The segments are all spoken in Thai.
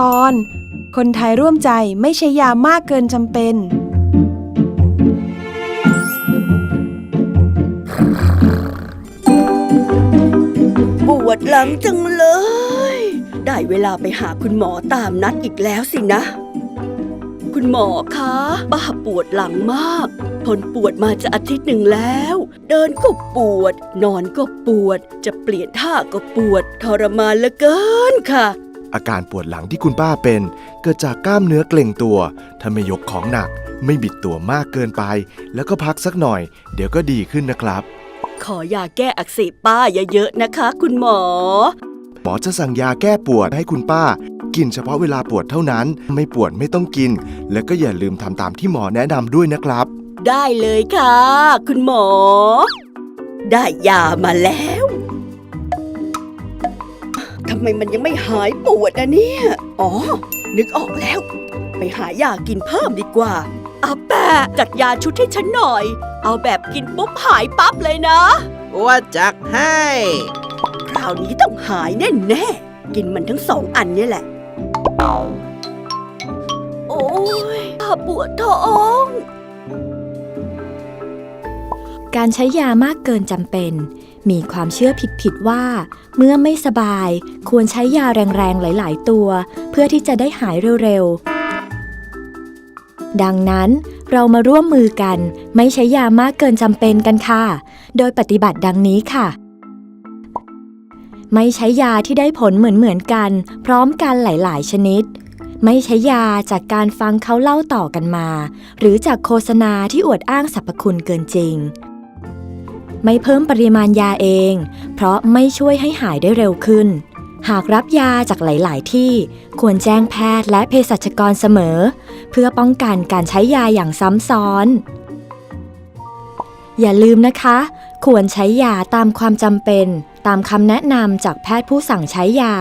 ตอน คนไทยร่วมใจไม่ใช้ยามากเกินจำเป็น ปวดหลังจังเลย ได้เวลาไปหาคุณหมอตามนัดอีกแล้วสินะ คุณหมอคะป้าปวดหลังมากทนปวดมาจะอาทิตย์หนึ่งแล้ว เดินก็ปวด นอนก็ปวด จะเปลี่ยนท่าก็ปวด ทรมานเหลือเกินค่ะ อาการปวดหลังที่คุณป้าเป็น เกิดจากกล้ามเนื้อเกร็งตัว ถ้าไม่ยกของหนัก ไม่บิดตัวมากเกินไป แล้วก็พักสักหน่อย เดี๋ยวก็ดีขึ้นนะครับ ขอยาแก้อักเสบป้าเยอะๆนะคะ คุณหมอ หมอจะสั่งยาแก้ปวดให้คุณป้า กินเฉพาะเวลาปวดเท่านั้น ไม่ปวดไม่ต้องกิน และก็อย่าลืมทำตามที่หมอแนะนำด้วยนะครับ ได้เลยค่ะ คุณหมอ ได้ยามาแล้ว ทำไมมันยังไม่หายปวดอะเนี่ย อ๋อ นึกออกแล้ว ไปหายากินเพิ่มดีกว่าอาแปะจัดยาชุดให้ฉันหน่อย เอาแบบกินปุ๊บหายปั๊บเลยนะว่าจักให้ คราวนี้ต้องหายแน่แน่ๆกินมันทั้งสองอันเนี่ยแหละ โอ้ยปวดท้องการใช้ยามากเกินจำเป็น มีความเชื่อผิดๆว่า เมื่อไม่สบายควรใช้ยาแรงๆหลาย ๆ ตัว เพื่อที่จะได้หายเร็วๆ ดังนั้นเรามาร่วมมือกัน ไม่ใช้ยามากเกินจำเป็นกันค่ะ โดยปฏิบัติดังนี้ค่ะ ไม่ใช้ยาที่ได้ผลเหมือนๆกัน พร้อมกันหลายๆ ชนิดไม่ใช้ยาจากการฟังเขาเล่าต่อกันมา หรือจากโฆษณาที่อวดอ้างสรรพคุณเกินจริง ไม่เพิ่มปริมาณยาเอง เพราะไม่ช่วยให้หายได้เร็วขึ้น หากรับยาจากหลาย ๆ ที่ควรแจ้งแพทย์และเภสัชกรเสมอ เพื่อป้องกันการใช้ยาอย่างซ้ำซ้อน อย่าลืมนะคะ ควรใช้ยาตามความจำเป็น ตามคำแนะนำจากแพทย์ผู้สั่งใช้ยา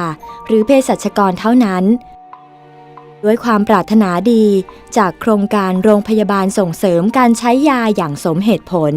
หรือเภสัชกรเท่านั้นด้วยความปรารถนาดี จากโครงการโรงพยาบาลส่งเสริมการใช้ยาอย่างสมเหตุผล